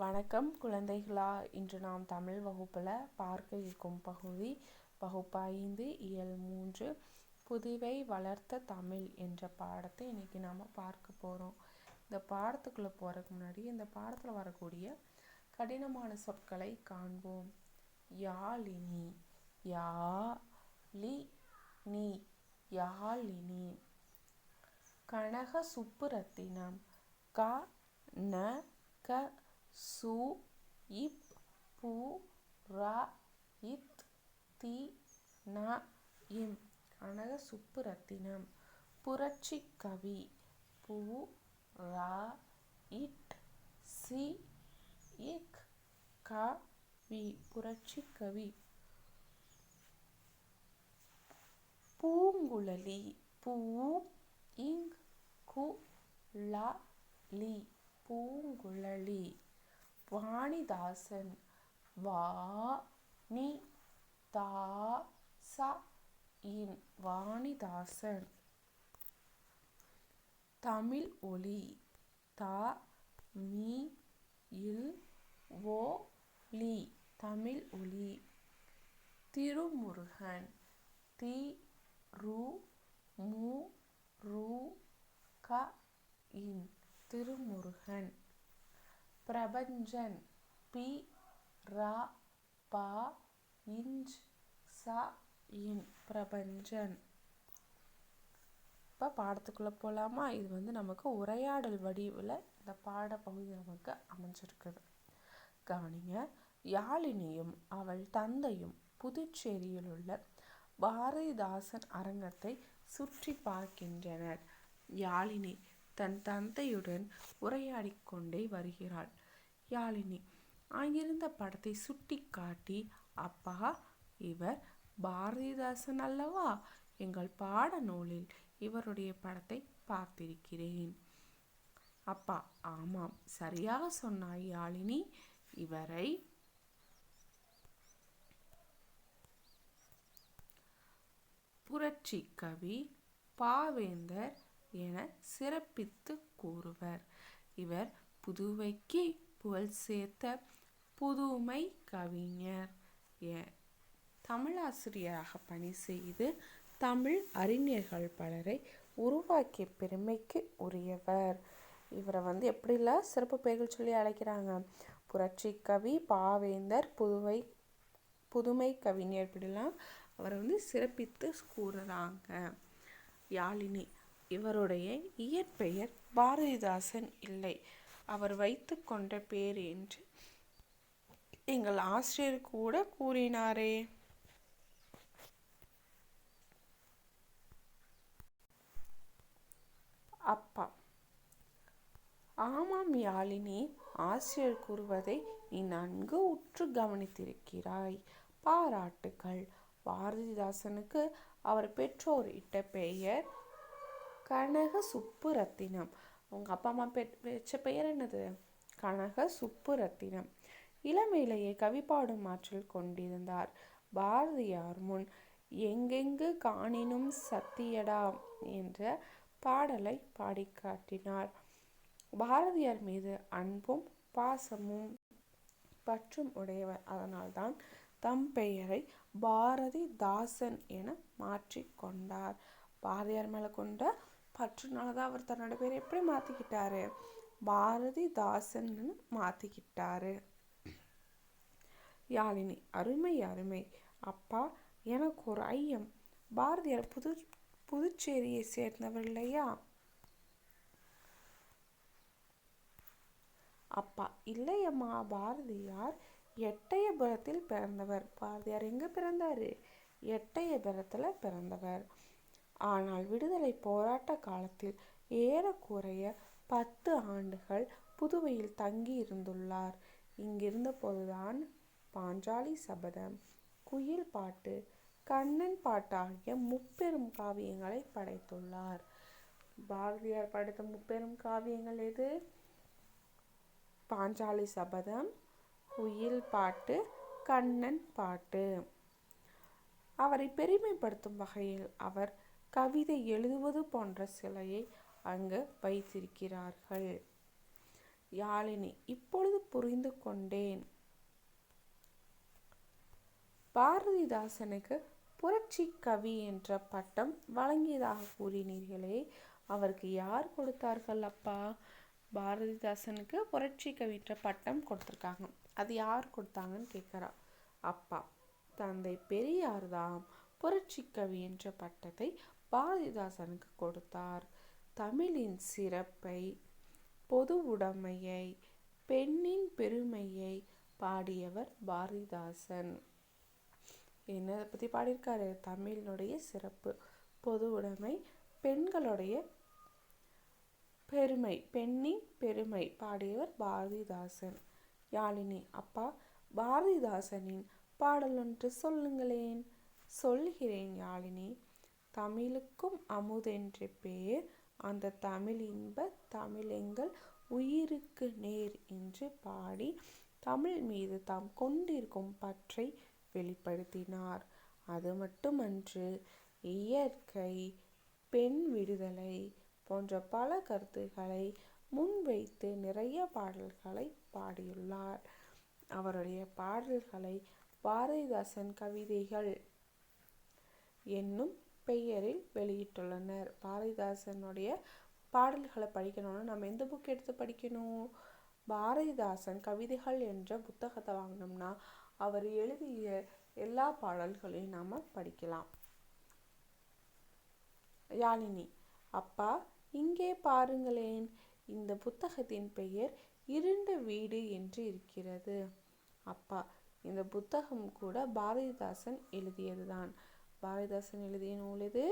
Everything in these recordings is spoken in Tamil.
வணக்கம் குழந்தைகளா. இன்று நாம் தமிழ் வகுப்பில் பார்க்க இருக்கும் பகுதி பகுப்பாய்ந்து ஐந்து இயல் மூன்று புதுவை வளர்த்த தமிழ் என்ற பாடத்தை இன்றைக்கி நாம் பார்க்க போகிறோம் இந்த பாடத்துக்குள்ளே போகிறதுக்கு முன்னாடி இந்த பாடத்தில் வரக்கூடிய கடினமான சொற்களை காண்போம். யாழினி யா லி நீ யாழினி. கனக சுப்புரத்தினம் க ந க சு இப் பு ரா இத் தி ந இம். கனக சுப்புரத்தினம். புரட்சி கவி. பு ரா இட் சி இக் க வி. புரட்சி கவி. பூங்குழலி. பூ இங் கு ல லி. பூங்குழலி. வாணிதாசன் வா நி தா ச இன் வாணிதாசன். தமிழ் ஒலி த மீ இல் ஓ லி தமிழ் ஒலி. திருமுருகன் தி ரு மு ரு க இன் திருமுருகன். பிரபஞ்சன் பி. ர பா இஞ்ச் ச இன் பிரபஞ்சன். இப்போ பாடத்துக்குள்ளே போகலாமா இது வந்து நமக்கு உரையாடல் வடிவில் இந்த பாடப்பகுதி நமக்கு அமைஞ்சிருக்குது. கவனிங்க யாழினியும் அவள் தந்தையும் புதுச்சேரியில் உள்ள பாரதிதாசன் அரங்கத்தை சுற்றி பார்க்கின்றனர். யாழினி தன் தந்தையுடன் உரையாடிக்கொண்டே வருகிறாள். யாழினி. அங்கிருந்த படத்தை சுட்டி காட்டி அப்பா இவர் பாரதிதாசன் அல்லவா? எங்கள் பாட நூலில் இவருடைய படத்தை பார்த்திருக்கிறேன். அப்பா ஆமாம் சரியாக சொன்னாய் யாழினி. இவரை புரட்சி கவி பாவேந்தர் என சிறப்பித்து கூறுவர். இவர் புதுவைக்கு புகழ் சேர்த்த புதுமை கவிஞர். தமிழாசிரியராக பணி செய்து தமிழ் அறிஞர்கள் பலரை உருவாக்கிய பெருமைக்கு உரியவர். இவரை வந்து எப்படிலாம் சிறப்பு பெயர்கள் சொல்லி அழைக்கிறாங்க? புரட்சி கவி பாவேந்தர் புதுவை புதுமை கவிஞர் இப்படிலாம் அவரை வந்து சிறப்பித்து கூறுறாங்க. யாழினி இவருடைய இயற்பெயர் பாரதிதாசன் இல்லை. அவர் வைத்து கொண்ட பேர் என்று எங்கள் ஆசிரியர் கூட கூறினாரே. அப்பா ஆமாம் யாழினி ஆசிரியர் கூறுவதை நீ நன்கு உற்று கவனித்திருக்கிறாய். பாராட்டுகள் பாரதிதாசனுக்கு அவர் பெற்றோர் இட்ட பெயர் கனக சுப்புரத்தினம் அவங்க அப்பா அம்மா பெ வச்ச பெயர் என்னது? கனக சுப்புரத்தினம். இளமையிலேயே கவி பாடும் ஆற்றல் கொண்டிருந்தார். பாரதியார் முன் எங்கெங்கு காணினும் சத்தியடா என்ற பாடலை பாடி காட்டினார். பாரதியார் மீது அன்பும் பாசமும் பற்றும் உடையவர். அதனால்தான் தம் பெயரை பாரதிதாசன் என மாற்றிக்கொண்டார் பாரதியார் மேலே கொண்ட பற்றுனால தான் அவர் தன்னோட பேர் எப்படி மாற்றிக்கிட்டாரு பாரதிதாசன்னு மாற்றிக்கிட்டாரு யாழினி அருமை அருமை. அப்பா எனக்கு ஒரு ஐயம். பாரதியார் புது புதுச்சேரியை சேர்ந்தவர் இல்லையா? அப்பா இல்லையம்மா. பாரதியார் எட்டயபுரத்தில் பிறந்தவர். பாரதியார் எங்கே பிறந்தாரு? எட்டயபுரத்தில் பிறந்தவர். ஆனால் விடுதலை போராட்ட காலத்தில் ஏறக்குறைய பத்து ஆண்டுகள் புதுவையில் தங்கி இருந்துள்ளார் இங்கிருந்த போதுதான் பாஞ்சாலி சபதம் குயில் பாட்டு கண்ணன் பாட்டு ஆகிய முப்பெரும் காவியங்களை படைத்துள்ளார். பாரதியார் படைத்த முப்பெரும் காவியங்கள் எது? பாஞ்சாலி சபதம் குயில் பாட்டு கண்ணன் பாட்டு. அவரை பெருமைப்படுத்தும் வகையில் அவர் கவிதை எழுதுவது போன்ற சிலையை அங்கு வைத்திருக்கிறார்கள். யாழினி இப்பொழுது புரிந்து கொண்டேன். பாரதிதாசனுக்கு புரட்சி கவி என்ற பட்டம் வழங்கியதாக கூறினீர்களே அவருக்கு யார் கொடுத்தார்கள் அப்பா? பாரதிதாசனுக்கு புரட்சி கவின்ற பட்டம் கொடுத்துருக்காங்க. அது யார் கொடுத்தாங்கன்னு கேட்குறா. அப்பா தந்தை பெரியார் தான் புரட்சி கவி என்ற பட்டத்தை பாரதிதாசனுக்கு கொடுத்தார். தமிழின் சிறப்பை பொது உடைமையை பெண்ணின் பெருமையை பாடியவர் பாரதிதாசன். என்ன பற்றி பாடியிருக்காரு? தமிழினுடைய சிறப்பு பொது உடைமை பெண்களுடைய பெருமை பெண்ணின் பெருமை பாடியவர் பாரதிதாசன். யாழினி அப்பா பாரதிதாசனின் பாடல் ஒன்று சொல்லுங்களேன். சொல்கிறேன் யாழினி. தமிழுக்கும் அமுதென்று பேர். அந்த தமிழ் இன்ப தமிழெங்கள் உயிருக்கு நேர் என்று பாடி தமிழ் மீது தாம் கொண்டிருக்கும் பற்றை வெளிப்படுத்தினார். அது மட்டுமன்று இயற்கை பெண் விடுதலை போன்ற பல கருத்துக்களை முன்வைத்து நிறைய பாடல்களை பாடியுள்ளார். அவருடைய பாடல்களை பாரதிதாசன் கவிதைகள் என்னும் பெயரில் வெளியிட்டுள்ளனர். பாரதிதாசனுடைய பாடல்களை படிக்கணும்னா நம்ம எந்த புக் எடுத்து படிக்கணும்? பாரதிதாசன் கவிதைகள் என்ற புத்தகத்தை வாங்கினோம்னா அவர் எழுதிய எல்லா பாடல்களையும் நாம் படிக்கலாம். யாழினி அப்பா இங்கே பாருங்களேன். இந்த புத்தகத்தின் பெயர் இருண்ட வீடு என்று இருக்கிறது. அப்பா இந்த புத்தகம் கூட பாரதிதாசன் எழுதியதுதான். பாரதிதாசன் எழுதிய நூல் இது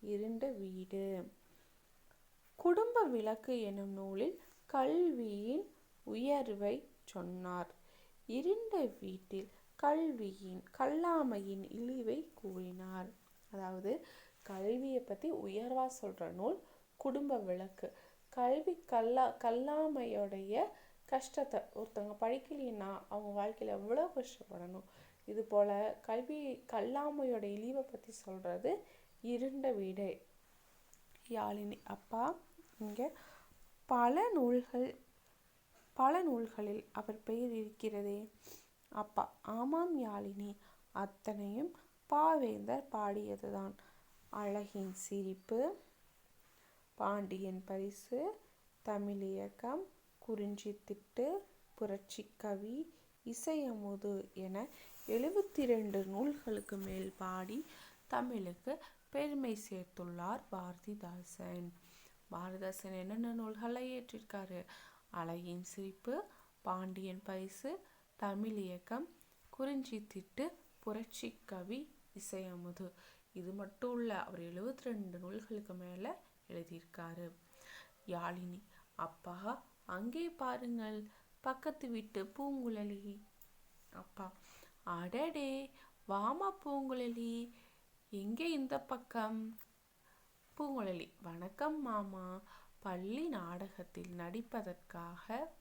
இருண்ட வீடு. குடும்ப விளக்கு எனும் நூலில் கல்வியின் உயர்வை சொன்னார். இருண்ட வீட்டில் கல்வியின் கல்லாமையின் இழிவை கூறினார். அதாவது கல்வியை பற்றி உயர்வா சொல்கிற நூல் குடும்ப விளக்கு. கல்வி கல்லா கல்லாமையோடைய கஷ்டத்தை ஒருத்தவங்க படிக்கலைன்னா அவங்க வாழ்க்கையில் எவ்வளோ கஷ்டப்படணும்? இது போல் கல்வி கல்லாமையோட இழிவை பற்றி சொல்கிறது இருண்ட வீடு. யாழினி அப்பா இங்கே பல நூல்கள் பல நூல்களில் அவர் பெயர் இருக்கிறதே. அப்பா ஆமாம் யாழினி அத்தனையும் பாவேந்தர் பாடியதுதான். அழகின் சிரிப்பு பாண்டியன் பரிசு தமிழியக்கம் குறிஞ்சி திட்டு புரட்சி கவி இசையமுது என எழுபத்தி ரெண்டு நூல்களுக்கு மேல் பாடி தமிழுக்கு பெருமை சேர்த்துள்ளார் பாரதிதாசன். பாரதிதாசன் என்னென்ன நூல்களை ஏற்றிருக்காரு? அலையின் சிரிப்பு பாண்டியன் பரிசு தமிழ் இயக்கம் குறிஞ்சி திட்டு புரட்சி கவி இசையமுது. இது மட்டும் இல்லை அவர் எழுபத்தி ரெண்டு நூல்களுக்கு மேலே எழுதியிருக்காரு. யாழினி அப்பா அங்கே பாருங்கள் பக்கத்து வீட்டு பூங்குழலி. அப்பா அடடே வாமா பூங்குழலி. எங்கே இந்த பக்கம்? பூங்குழலி வணக்கம் மாமா. பள்ளி நாடகத்தில் நடிப்பதற்காக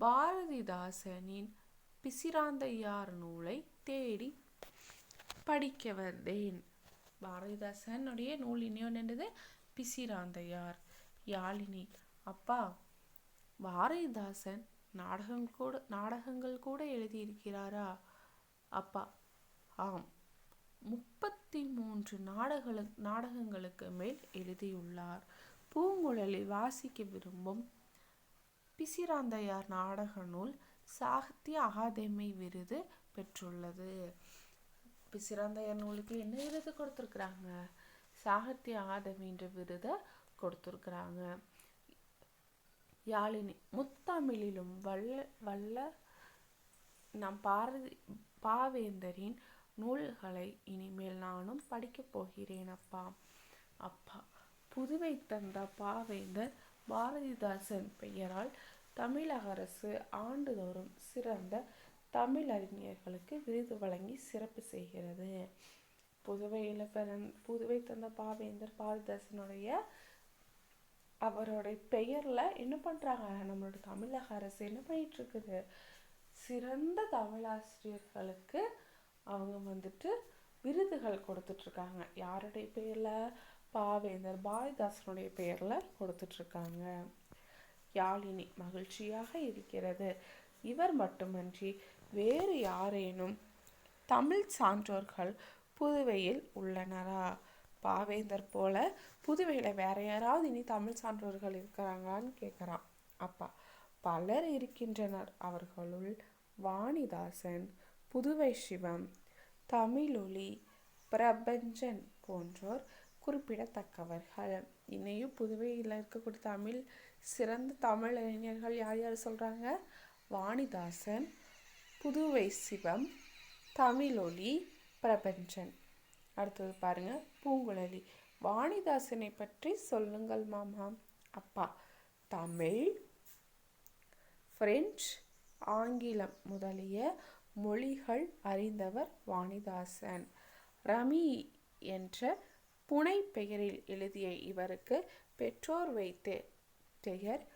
பாரதிதாசனின் பிசிராந்தையார் நூலை தேடி படிக்க வந்தேன். பாரதிதாசனுடைய நூல் இன்னொன்று என்னது? பிசிராந்தையார். யாழினி அப்பா பாரதிதாசன் நாடகம் கூட நாடகங்கள் கூட எழுதியிருக்கிறாரா? அப்பா ஆம். முப்பத்தி மூன்று நாடக நாடகங்களுக்கு மேல் எழுதியுள்ளார். பூங்குழலி வாசிக்க விரும்பும் பிசிராந்தையார் நாடக நூல் சாகித்ய அகாதமி விருது பெற்றுள்ளது. பிசிராந்தையார் நூலுக்கு என்ன விருது கொடுத்துருக்குறாங்க? சாகித்ய அகாதமின்ற விருதை கொடுத்துருக்குறாங்க. யாழினி. முத்தமிழிலும் வல்ல வல்ல நம் பாரதி பாவேந்தரின் நூல்களை இனிமேல் நானும் படிக்கப் போகிறேன் அப்பா. அப்பா புதுவை தந்த பாவேந்தர் பாரதிதாசன் பெயரால் தமிழக அரசு ஆண்டுதோறும் சிறந்த தமிழறிஞர்களுக்கு விருது வழங்கி சிறப்பு செய்கிறது. புதுவையில் பிறந் புதுவை தந்த பாவேந்தர் பாரதிதாசனுடைய அவருடைய பெயரில் என்ன பண்ணுறாங்க நம்மளோட தமிழக அரசு என்ன பண்ணிகிட்ருக்குது சிறந்த தமிழாசிரியர்களுக்கு அவங்க வந்துட்டு விருதுகள் கொடுத்துட்ருக்காங்க யாருடைய பேரில் பாவேந்தர் பாரதிதாசனுடைய பெயரில் கொடுத்துட்ருக்காங்க யாழினி மகிழ்ச்சியாக இருக்கிறது. இவர் மட்டுமன்றி வேறு யாரேனும் தமிழ் சான்றோர்கள் புதுவையில் உள்ளனரா? பாவேந்தர் போல புதுவையில் வேற யாராவது இனி தமிழ் சான்றோர்கள் இருக்கிறாங்களான்னு கேட்குறான் அப்பா. பலர் இருக்கின்றனர். அவர்களுள் வாணிதாசன் புதுவை சிவம் தமிழொலி பிரபஞ்சன் போன்றோர் குறிப்பிடத்தக்கவர்கள். இன்னையும் புதுவையில் இருக்கக்கூடிய தமிழ் சிறந்த தமிழ் இளைஞர்கள் யார் யார் சொல்கிறாங்க வாணிதாசன் புதுவை சிவம் தமிழொலி பிரபஞ்சன். அடுத்தது பாருங்க பூங்குழலி. வாணிதாசனை பற்றி சொல்லுங்கள் மாமா. அப்பா தமிழ் பிரெஞ்சு ஆங்கிலம் முதலிய மொழிகள் அறிந்தவர் வாணிதாசன். ரமி என்ற புனை பெயரில் எழுதிய இவருக்கு பெற்றோர் வைத்த பெயர்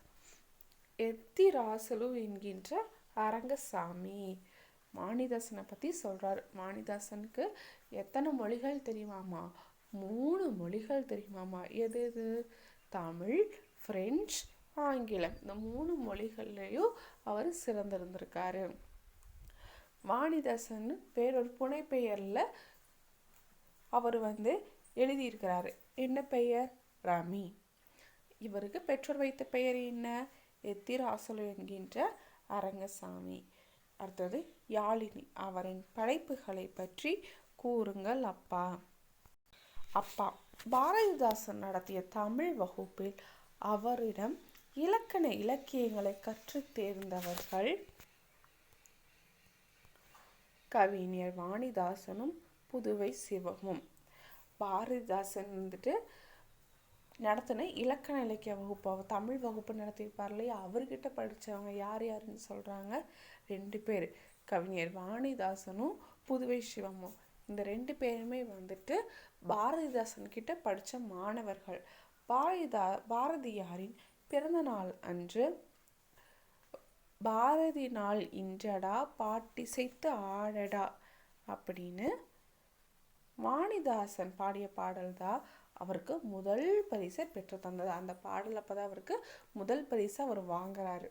எத்திராசலு என்கின்ற அரங்கசாமி. வாணிதாசனை பற்றி சொல்கிறார் வாணிதாசனுக்கு எத்தனை மொழிகள் தெரியுமாமா? மூணு மொழிகள் தெரியுமாமா? எது எது? தமிழ் ஃப்ரெஞ்சு ஆங்கிலம். இந்த மூணு மொழிகள்லேயும் அவர் சிறந்திருந்திருக்காரு. வாணிதாசன் வேறொரு புனைப்பெயரில் அவர் வந்து எழுதியிருக்கிறாரு. என்ன பெயர்? ரமி. இவருக்கு பெற்றோர் வைத்த பெயர் என்ன? எத்திராசலு என்கின்ற அரங்கசாமி. அடுத்தது யாழினி அவரின் படைப்புகளை பற்றி கூறுங்கள் அப்பா. அப்பா பாரதிதாசன் நடத்திய தமிழ் வகுப்பில் அவரிடம் இலக்கண இலக்கியங்களை கற்றுத் தேர்ந்தவர்கள் கவிஞர் வாணிதாசனும் புதுவை சிவமும். பாரதிதாசன் வந்துட்டு நடத்தின இலக்கண இலக்கிய வகுப்பு அவர் தமிழ் வகுப்பு நடத்தியிருப்பார் இல்லையா? அவர்கிட்ட படித்தவங்க யார் யாருன்னு சொல்கிறாங்க ரெண்டு பேர். கவிஞர் வாணிதாசனும் புதுவை சிவமும். இந்த ரெண்டு பேருமே வந்துட்டு பாரதிதாசன் கிட்ட படித்த மாணவர்கள். பாரதிதா பாரதியாரின் பிறந்த நாள் அன்று பாரதி நாள் இன்றடா பாட்டிசைத்து ஆடடா அப்படின்னு வாணிதாசன் பாடிய பாடல் தான் அவருக்கு முதல் பரிசை பெற்று தந்தது. அந்த பாடல் அப்போ தான் அவருக்கு முதல் பரிசை அவர் வாங்குறாரு.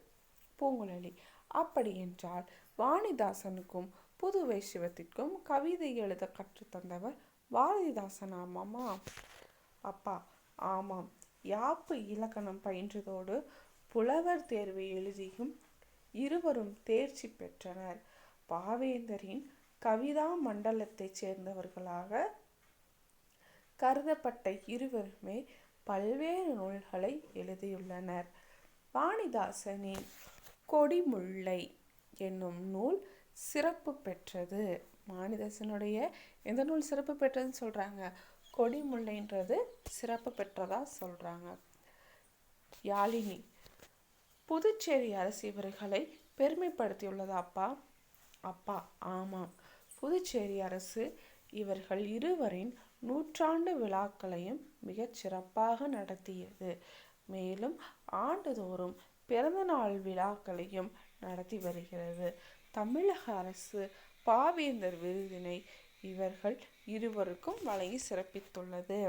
பூங்குழலி. அப்படி என்றால் வாணிதாசனுக்கும் புதுவை சிவத்திற்கும் கவிதை எழுத கற்றுத்தந்தவர் பாரதிதாசன் ஆமாமா அப்பா ஆமாம். யாப்பு இலக்கணம் பயின்றதோடு புலவர் தேர்வை எழுதியும் இருவரும் தேர்ச்சி பெற்றனர். பாவேந்தரின் கவிதா மண்டலத்தைச் சேர்ந்தவர்களாக கருதப்பட்ட இருவருமே பல்வேறு நூல்களை எழுதியுள்ளனர். வாணிதாசனின் கொடிமுல்லை என்னும் நூல் சிறப்பு பெற்றது. மாணிதாசனுடைய எந்த நூல் சிறப்பு பெற்றதுன்னு சொல்கிறாங்க கொடிமுல்லைன்றது சிறப்பு பெற்றதா சொல்கிறாங்க யாழினி புதுச்சேரி அரசு இவர்களை பெருமைப்படுத்தியுள்ளதா அப்பா? அப்பா ஆமாம். புதுச்சேரி அரசு இவர்கள் இருவரின் நூற்றாண்டு விழாக்களையும் மிகச் சிறப்பாக நடத்தியது. மேலும் ஆண்டுதோறும் பிறந்தநாள் விழாக்களையும் நடத்தி வருகிறது. தமிழக அரசு பாவேந்தர் விருதினை இவர்கள் இருவருக்கும் வழங்கி சிறப்பித்துள்ளது.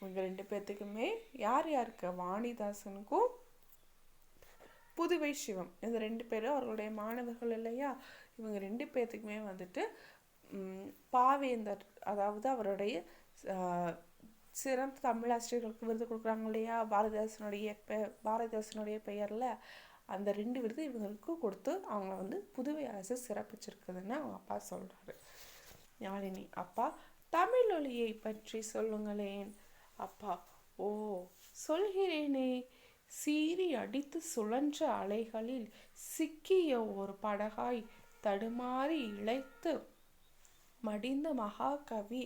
இவங்க ரெண்டு பேர்த்துக்குமே யார் யாருக்கு? வாணிதாசனுக்கும் புதுவை சிவம். இந்த ரெண்டு பேரும் அவர்களுடைய மாணவர்கள் இல்லையா? இவங்க ரெண்டு பேர்த்துக்குமே வந்துட்டு பாவேந்தர் அதாவது அவருடைய சிறந்த தமிழாசிரியர்களுக்கு விருது கொடுக்குறாங்க இல்லையா? பாரதிதாசனுடைய பெ பாரதிதாசனுடைய பெயரில் அந்த ரெண்டு விருது இவங்களுக்கு கொடுத்து அவங்கள வந்து புதுவை அரசு சிறப்பிச்சிருக்குதுன்னு அவங்க அப்பா சொல்கிறாரு யாழினி அப்பா தமிழ் ஒலியை பற்றி சொல்லுங்களேன். அப்பா ஓ சொல்கிறேனே. சீறி அடித்து சுழன்ற அலைகளில் சிக்கிய ஒரு படகாய் தடுமாறி இழைத்து மடிந்த மகாகவி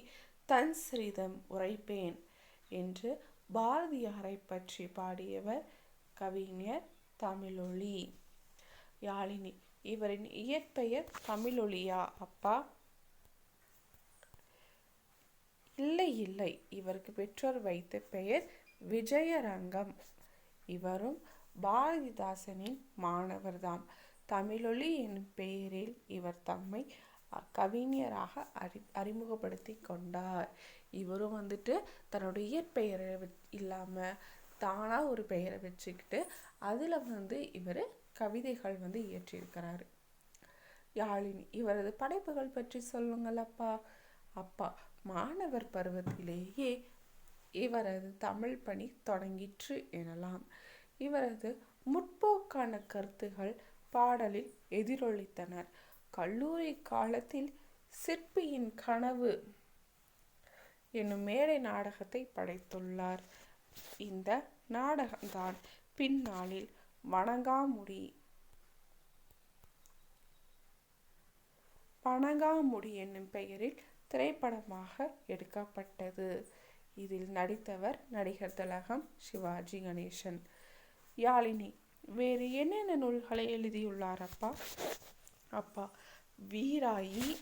தன் சிறிதம் உரைப்பேன் என்று பாரதியாரை பற்றி பாடியவர் கவிஞர் தமிழொழி யாழினி இவரின் இயற்பெயர் தமிழொழியா அப்பா? இல்லை இல்லை. இவருக்கு பெற்றோர் வைத்த பெயர் விஜயரங்கம். இவரும் பாரதிதாசனின் மாணவர்தாம் தமிழொலி என்னும் பெயரில் இவர் தம்மை கவிஞராக அறி அறிமுகப்படுத்தி கொண்டார். இவரும் வந்துட்டு தன்னுடைய இயற்பெயரை இல்லாமல் தானாக ஒரு பெயரை வச்சுக்கிட்டு அதில் வந்து இவர் கவிதைகள் வந்து இயற்றியிருக்கிறாரு. யாழினி இவரது படைப்புகள் பற்றி சொல்லுங்கள் அப்பா. அப்பா மாணவர் பருவத்திலேயே இவரது தமிழ் பணி தொடங்கிற்று எனலாம். இவரது முற்போக்கான கருத்துகள் பாடலில் எதிரொலித்தனர். கல்லூரி காலத்தில் சிற்பியின் கனவு என்னும் மேடை நாடகத்தை படைத்துள்ளார். இந்த நாடகம்தான் பின்னாளில் வணங்காமுடி. பனகாமுடி என்னும் பெயரில் திரைப்படமாக எடுக்கப்பட்டது. இதில் நடித்தவர் நடிகர் திலகம் சிவாஜி கணேசன். யாழினி வேறு என்னென்ன நூல்களை எழுதியுள்ளார் அப்பா? அப்பா வீராயி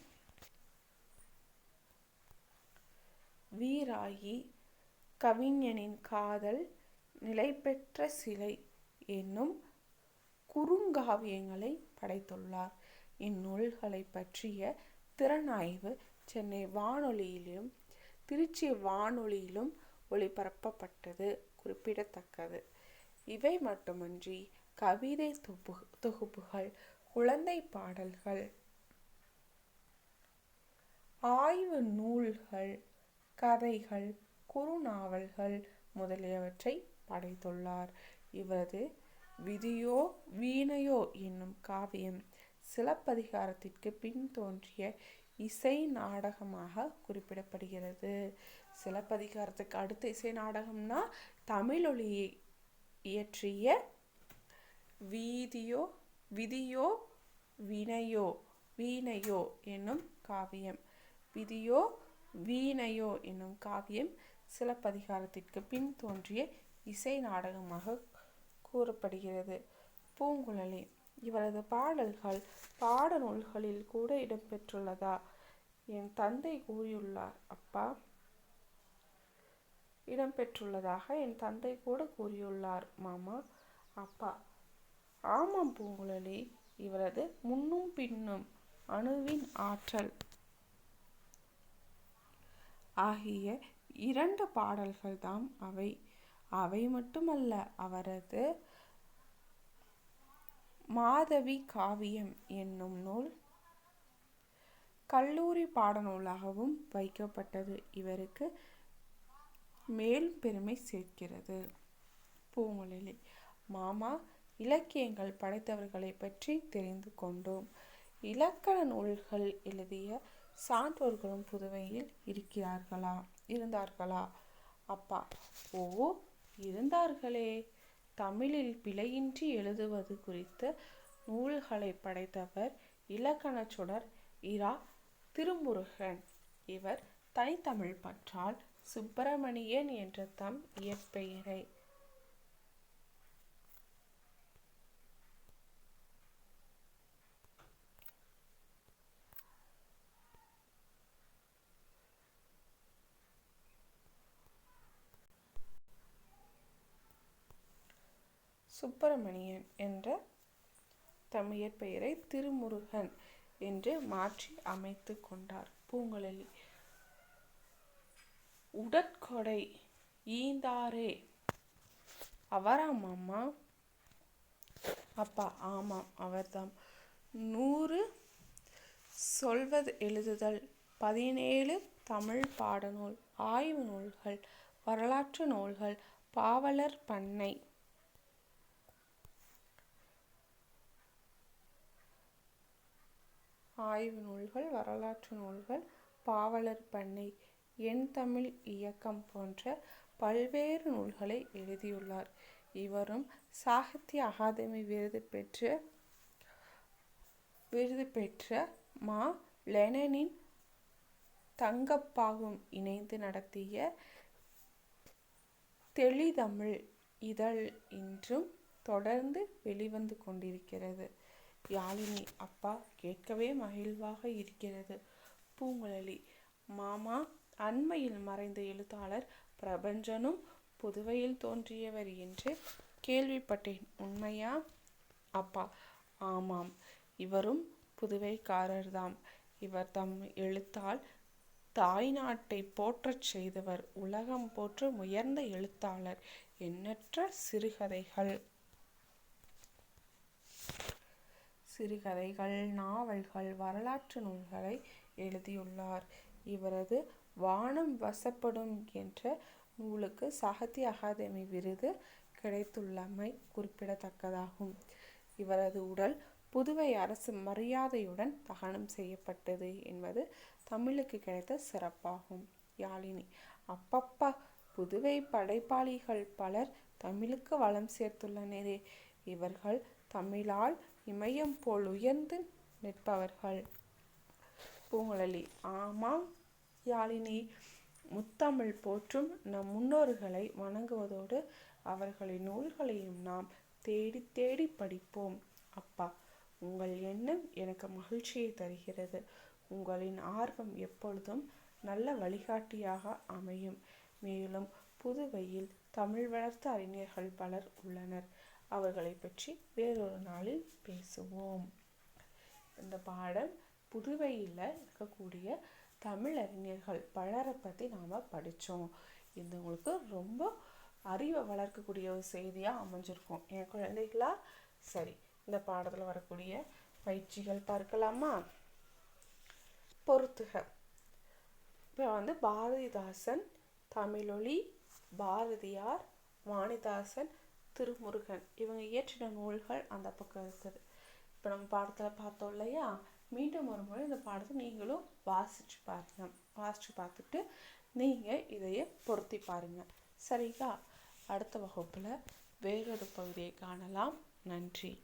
வீராயி கவிஞனின் காதல் நிலைபெற்ற சிலை என்னும் குறுங்காவியங்களை படைத்துள்ளார். இந்நூல்களை பற்றிய திறனாய்வு சென்னை வானொலியிலும் திருச்சி வானொலியிலும் ஒளிபரப்பப்பட்டது குறிப்பிடத்தக்கது. இவை மட்டுமன்றி கவிதை தொகு தொகுப்புகள் குழந்தை பாடல்கள் ஆய்வு நூல்கள் கதைகள் குறுநாவல்கள் முதலியவற்றை படைத்துள்ளார். இவரது விதியோ வீணையோ என்னும் காவியம் சிலப்பதிகாரத்திற்கு பின் தோன்றிய இசை நாடகமாக குறிப்பிடப்படுகிறது. சிலப்பதிகாரத்துக்கு அடுத்த இசை நாடகம்னா தமிழொலி இயற்றிய வீதியோ விதியோ வினையோ வீணையோ என்னும் காவியம். விதியோ வீணையோ என்னும் காவியம் சிலப்பதிகாரத்திற்கு பின் தோன்றிய இசை நாடகமாக கூறப்படுகிறது. பூங்குழலி இவரது பாடல்கள் பாட நூல்களில் கூட இடம்பெற்றுள்ளதா? என் தந்தை கூறியுள்ளார் அப்பா. இடம்பெற்றுள்ளதாக என் தந்தை கூட கூறியுள்ளார் மாமா அப்பா. ஆமாம் பூங்குழலி இவரது முன்னும் பின்னும் அணுவின் ஆற்றல். ஆகிய இரண்டு பாடல்கள் தாம் அவை. அவை மட்டுமல்ல அவரது மாதவி காவியம் என்னும் நூல் கல்லூரி பாடநூலாகவும் வைக்கப்பட்டது. இவருக்கு மேலும் பெருமை சேர்க்கிறது. பூங்குழலி மாமா இலக்கியங்கள் படைத்தவர்களை பற்றி தெரிந்து கொண்டோம். இலக்கண நூல்கள் எழுதிய சான்றோர்களும் புதுவையில் இருக்கிறார்களா? இருந்தார்களா? அப்பா ஓ இருந்தார்களே. தமிழில் பிழையின்றி எழுதுவது குறித்த நூல்களை படைத்தவர் இலக்கணச் சுடர் இரா திருமுருகன். இவர் தனித்தமிழ் பற்றால் சுப்பிரமணியன் என்ற தம் இயற்பெயரை சுப்பிரமணியன் என்ற தமிழர் பெயரை திருமுருகன் என்று மாற்றி அமைத்து கொண்டார். பூங்குழலி. உடற்கொடை. ஈந்தாரே. அவராம் அம்மா அப்பா ஆமாம் அவர்தாம். நூறு சொல்வது எழுதுதல். பதினேழு தமிழ் பாடநூல். ஆய்வு நூல்கள். வரலாற்று நூல்கள். பாவலர் பண்ணை. ஆய்வு நூல்கள் வரலாற்று நூல்கள் பாவலர் பண்ணை என் தமிழ் இயக்கம் போன்ற பல்வேறு நூல்களை எழுதியுள்ளார். இவரும் சாகித்ய அகாதமி விருது பெற்ற விருது பெற்ற மா. லெனனின் தங்கப்பாவும் இணைந்து நடத்திய தெளிதமிழ் இதழ் இன்றும் தொடர்ந்து வெளிவந்து கொண்டிருக்கிறது. யாழினி அப்பா கேட்கவே மகிழ்வாக இருக்கிறது. பூங்குழலி மாமா அண்மையில் மறைந்த எழுத்தாளர் பிரபஞ்சனும் புதுவையில் தோன்றியவர் என்று கேள்விப்பட்டேன். உண்மையா? அப்பா ஆமாம். இவரும் புதுவைக்காரர்தாம். இவர் தம் எழுத்தால் தாய்நாட்டை போற்றச் செய்தவர். உலகம் போற்ற உயர்ந்த எழுத்தாளர். எண்ணற்ற சிறுகதைகள். சிறுகதைகள் நாவல்கள் வரலாற்று நூல்களை எழுதியுள்ளார். இவரது வானம் வசப்படும் என்ற நூலுக்கு சாகித்ய அகாதமி விருது கிடைத்துள்ளமை குறிப்பிடத்தக்கதாகும். இவரது உடல் புதுவை அரசு மரியாதையுடன் தகனம் செய்யப்பட்டது என்பது தமிழுக்கு கிடைத்த சிறப்பாகும். யாழினி அப்பப்பா புதுவை படைப்பாளிகள் பலர் தமிழுக்கு வளம் சேர்த்துள்ளனரே. இவர்கள் தமிழால் இமயம் போல் உயர்ந்து நிற்பவர்கள். பூங்குழலி ஆமாம் யாழினி முத்தமிழ் போற்றும் நம் முன்னோர்களை வணங்குவதோடு அவர்களின் நூல்களையும் நாம் தேடி தேடி படிப்போம். அப்பா உங்கள் எண்ணம் எனக்கு மகிழ்ச்சியை தருகிறது. உங்களின் ஆர்வம் எப்பொழுதும் நல்ல வழிகாட்டியாக அமையும். மேலும் புதுவையில் தமிழ் வளர்த்த அறிஞர்கள் பலர் உள்ளனர். அவர்களை பற்றி வேறொரு நாளில் பேசுவோம். இந்த பாடம் புதுவையில் இருக்கக்கூடிய தமிழறிஞர்கள் பலரை பற்றி நாம் படித்தோம் இது உங்களுக்கு ரொம்ப அறிவை வளர்க்கக்கூடிய ஒரு செய்தியாக அமைஞ்சிருக்கும். என் குழந்தைகளா? சரி இந்த பாடத்தில் வரக்கூடிய பயிற்சிகள் பார்க்கலாமா? பொறுத்துக. இப்போ வந்து பாரதிதாசன் தமிழொலி பாரதியார் வாணிதாசன் திருமுருகன். இவங்க இயற்றின நூல்கள் அந்த பக்கம் இருக்குது. இப்போ நம்ம பாடத்தில் பார்த்தோம் இல்லையா? மீண்டும் ஒரு முறை இந்த பாடத்தை நீங்களும் வாசிச்சு பாருங்க. வாசிச்சு பார்த்துட்டு நீங்கள் இதையே பொருத்தி பாருங்கள் சரிங்களா? அடுத்த வகுப்பில் வேறொரு பகுதியை காணலாம். நன்றி.